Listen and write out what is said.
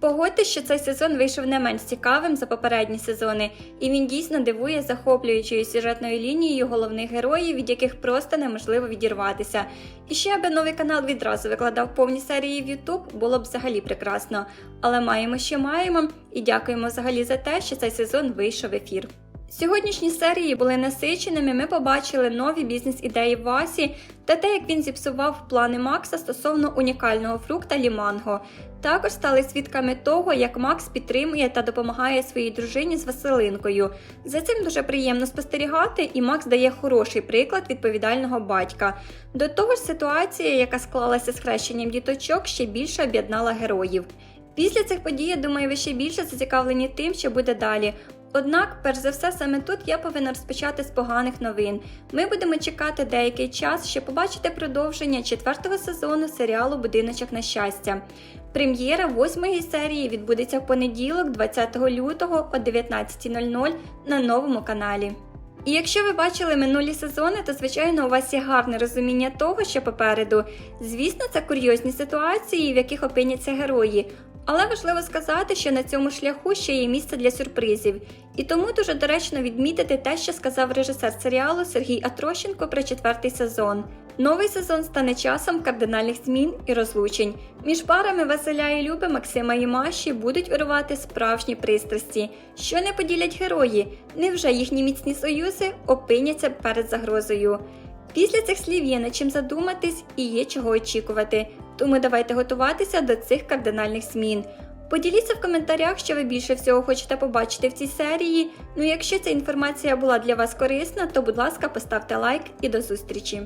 Погодьтесь, що цей сезон вийшов не менш цікавим за попередні сезони, і він дійсно дивує захоплюючою сюжетною лінією головних героїв, від яких просто неможливо відірватися. І ще аби новий канал відразу викладав повні серії в YouTube, було б взагалі прекрасно. Але маємо, що маємо, і дякуємо взагалі за те, що цей сезон вийшов в ефір. Сьогоднішні серії були насиченими. Ми побачили нові бізнес-ідеї Васі та те, як він зіпсував плани Макса стосовно унікального фрукта ліманго. Також стали свідками того, як Макс підтримує та допомагає своїй дружині з Василинкою. За цим дуже приємно спостерігати, і Макс дає хороший приклад відповідального батька. До того ж, ситуація, яка склалася з хрещенням діточок, ще більше об'єднала героїв. Після цих подій, я думаю, ви ще більше зацікавлені тим, що буде далі. Однак, перш за все, саме тут я повинна розпочати з поганих новин. Ми будемо чекати деякий час, щоб побачити продовження четвертого сезону серіалу Будиночок на щастя. Прем'єра восьмої серії відбудеться в понеділок, 20 лютого о 19.00 на новому каналі. І якщо ви бачили минулі сезони, то звичайно у вас є гарне розуміння того, що попереду. Звісно, це курйозні ситуації, в яких опиняться герої. Але важливо сказати, що на цьому шляху ще є місце для сюрпризів, і тому дуже доречно відмітити те, що сказав режисер серіалу Сергій Атрощенко про четвертий сезон. Новий сезон стане часом кардинальних змін і розлучень. Між парами Василя і Люби, Максима і Маші будуть вирувати справжні пристрасті, що не поділять герої. Невже їхні міцні союзи опиняться перед загрозою? Після цих слів є над чим задуматись і є чого очікувати. Тому давайте готуватися до цих кардинальних змін. Поділіться в коментарях, що ви більше всього хочете побачити в цій серії. Ну і якщо ця інформація була для вас корисна, то будь ласка поставте лайк і до зустрічі.